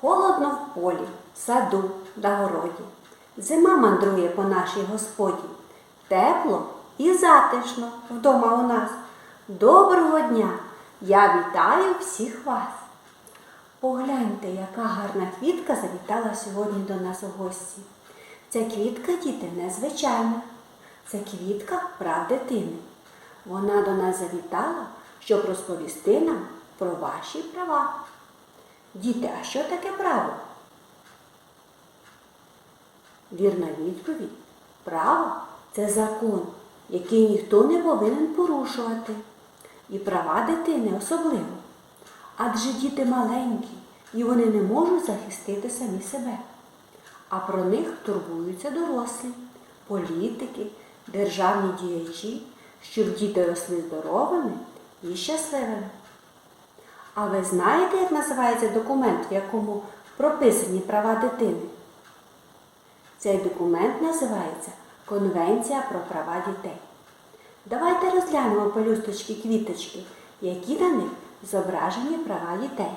Холодно в полі, в саду та городі. Зима мандрує по нашій господі. Тепло і затишно вдома у нас. Доброго дня! Я вітаю всіх вас. Погляньте, яка гарна квітка завітала сьогодні до нас у гості. Ця квітка, діти, незвичайна. Це квітка прав дитини. Вона до нас завітала, щоб розповісти нам про ваші права. Діти, а що таке право? Вірна відповідь. Право це закон, який ніхто не повинен порушувати. І права дитини особливо. Адже діти маленькі і вони не можуть захистити самі себе. А про них турбуються дорослі, політики, державні діячі, щоб діти росли здоровими і щасливими. А ви знаєте, як називається документ, в якому прописані права дитини? Цей документ називається Конвенція про права дітей. Давайте розглянемо пелюсточки квіточки, які на них зображені права дітей.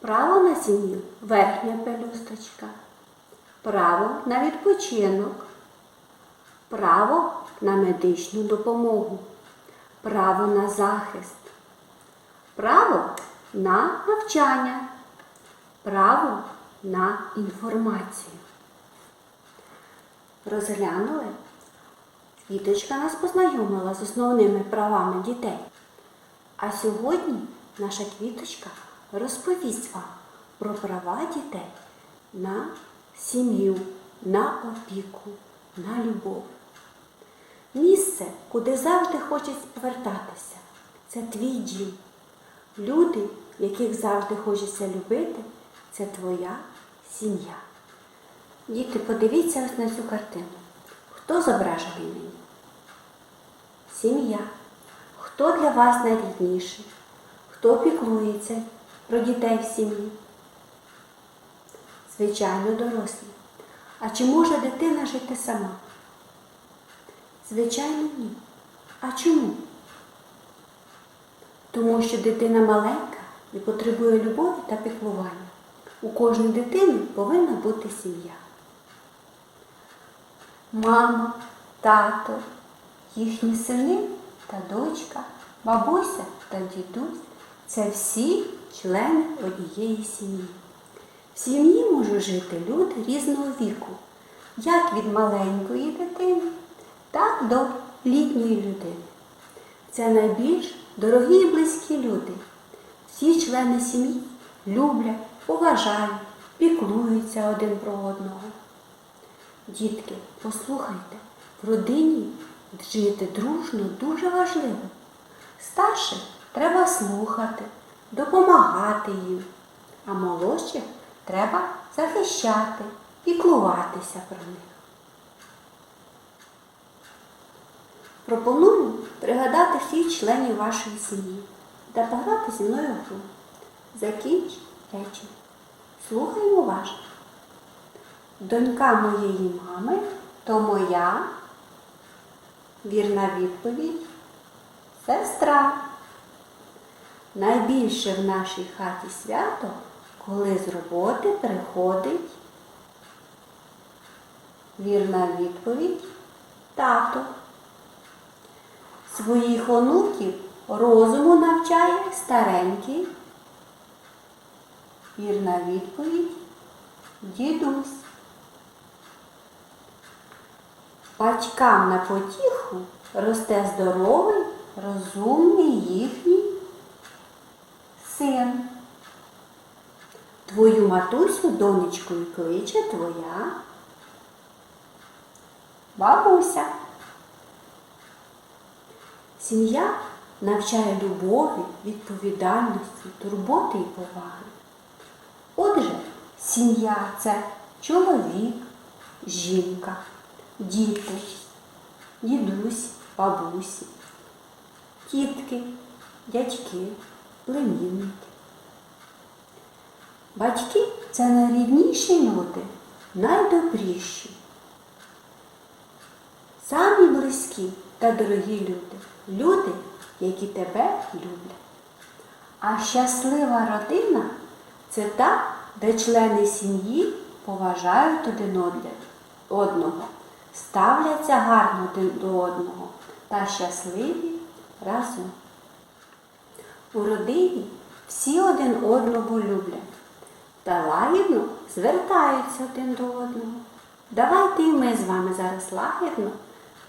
Право на сім'ю верхня пелюсточка, право на відпочинок, право на медичну допомогу, право на захист, право на навчання, право на інформацію. Розглянули? Квіточка нас познайомила з основними правами дітей. А сьогодні наша квіточка розповість вам про права дітей на сім'ю, на опіку, на любов. Місце, куди завжди хочуть повертатися, це твій дім. Люди, яких завжди хочеться любити, це твоя сім'я. Діти, подивіться ось на цю картину. Хто зображений мені? Сім'я. Хто для вас найрідніший? Хто піклується про дітей в сім'ї? Звичайно, дорослі. А чи може дитина жити сама? Звичайно, ні. А чому? Тому що дитина маленька і потребує любові та піклування. У кожної дитини повинна бути сім'я. Мама, тато, їхні сини та дочка, бабуся та дідусь це всі члени однієї сім'ї. В сім'ї можуть жити люди різного віку, як від маленької дитини, так до літньої людини. Це найбільш дорогі і близькі люди. Всі члени сім'ї люблять, поважають, піклуються один про одного. Дітки, послухайте, в родині жити дружно дуже важливо. Старших треба слухати, допомагати їм, а молодших треба захищати, піклуватися про них. Пропоную пригадати всіх членів вашої сім'ї та пограти зі мною гру. Закінч речення. Слухаємо уважно. Донька моєї мами то моя вірна відповідь сестра. Найбільше в нашій хаті свято, коли з роботи приходить вірна відповідь тато. Своїх онуків розуму навчає старенький. Вірна відповідь дідусь. Батькам на потіху росте здоровий, розумний їхній син. Твою матусю донечкою кличе твоя бабуся. Сім'я навчає любові, відповідальності, турботи і поваги. Отже, сім'я це чоловік, жінка, діти, дідусь, бабусі, тітки, дядьки, племінники. Батьки це найрідніші люди, найдобріші, самі близькі та дорогі люди, люди, які тебе люблять. А щаслива родина це та, де члени сім'ї поважають один одного, ставляться гарно один до одного та щасливі разом. У родині всі один одного люблять та лагідно звертаються один до одного. Давайте і ми з вами зараз лагідно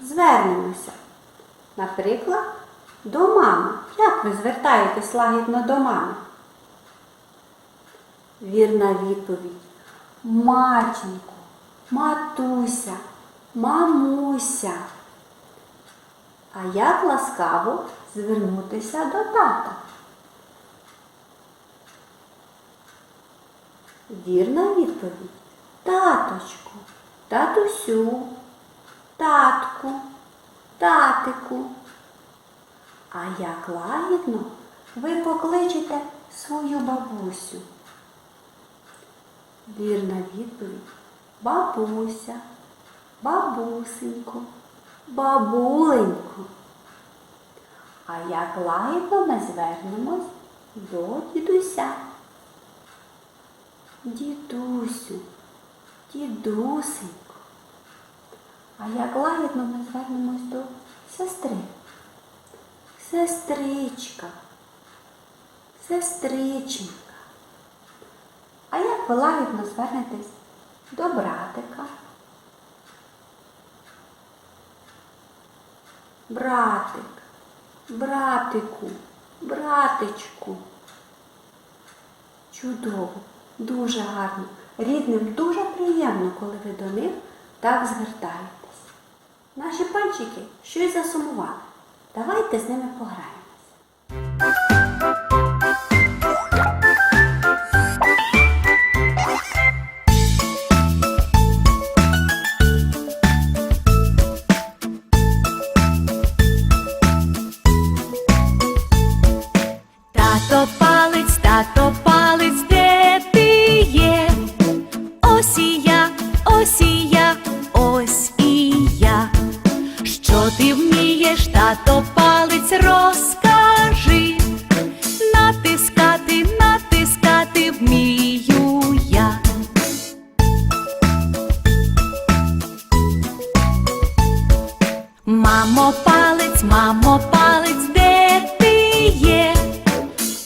звернемося. Наприклад, до мами. Як ви звертаєтесь лагідно до мами? Вірна відповідь. Матінко, матуся, мамуся. А як ласкаво звернутися до тата? Вірна відповідь. Таточку, татусю, татку, татику. А як лагідно ви покличете свою бабусю? Вірна відповідь. Бабуся, бабусенько, бабуленько. А як лагідно ми звернемось до дідуся? Дідусю, дідусенько. А як лагідно ми звернемось до сестри? Сестричка, сестриченька. А як ви лагідно звернетесь до братика? Братик, братику, братичку. Чудово, дуже гарно. Рідним дуже приємно, коли ви до них так звертаєтесь. Наші пальчики щось засумували. Давайте з ними пограємось. Тато палець, тато палець, мамо, палець, де ти є?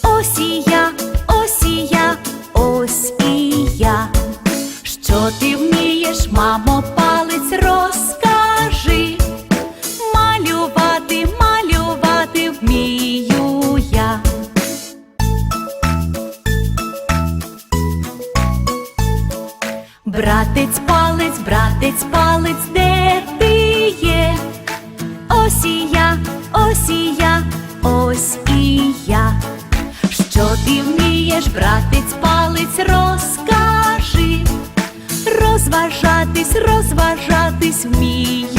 Ось і я, ось і я, ось і я. Що ти вмієш, мамо, палець, розкажи. Малювати, малювати вмію я. Братець палець, братець палець, де вмієш, братець палець, розкажи. Розважатись, розважатись вмію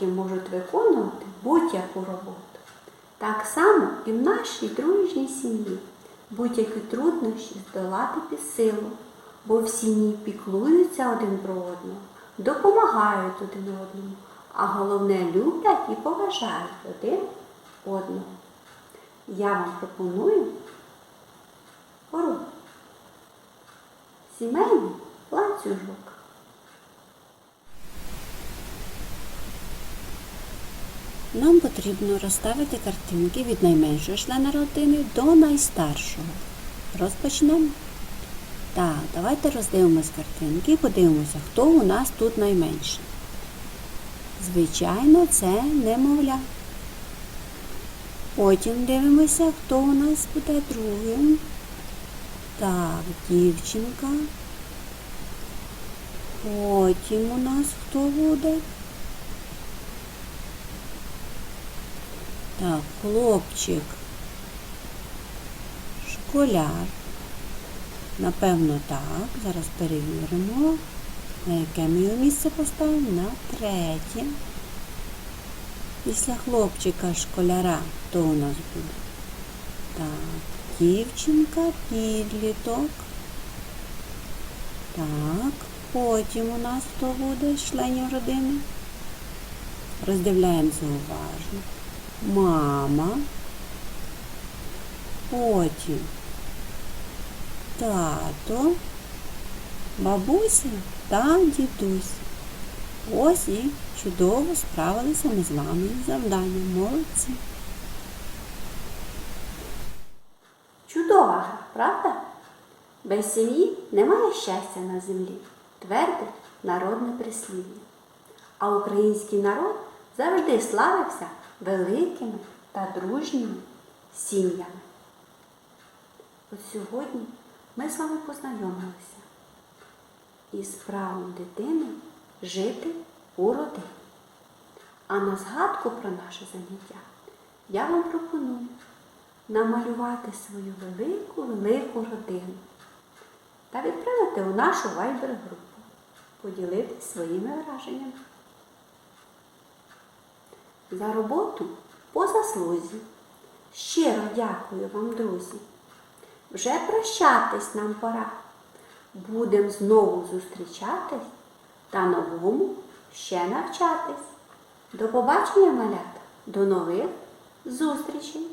пальчики можуть виконувати будь-яку роботу. Так само і в нашій дружній сім'ї будь-які труднощі здолати під силу, бо в сім'ї піклуються один про одного, допомагають один одному, а головне люблять і поважають один одного. Я вам пропоную пору. Сімейний ланцюжок. Нам потрібно розставити картинки від найменшого члена родини до найстаршого. Розпочнемо. Так, давайте роздивимось картинки і подивимося, хто у нас тут найменший. Звичайно, це немовля. Потім дивимося, хто у нас буде другим. Так, дівчинка. Потім у нас хто буде? Так, хлопчик. Школяр. Напевно, так. Зараз перевіримо. На яке ми його місце поставимо? На третє. Після хлопчика школяра хто у нас буде? Так, дівчинка, підліток. Так, потім у нас хто буде з членів родини? Роздивляємося уважно. Мама. Потім тато, бабуся та дідусь. Ось і чудово справилися ми з вами із завданням. Молодці. Чудова правда? Без сім'ї немає щастя на землі, твердить народне прислів'я. А український народ завжди славився великими та дружніми сім'ями. От сьогодні ми з вами познайомилися із правом дитини жити у родині. А на згадку про наше заняття я вам пропоную намалювати свою велику велику родину та відправити у нашу вайбер-групу, поділитися своїми враженнями. За роботу по заслузі. Щиро дякую вам, друзі. Вже прощатись нам пора. Будем знову зустрічатись та новому ще навчатись. До побачення, малята, до нових зустрічей!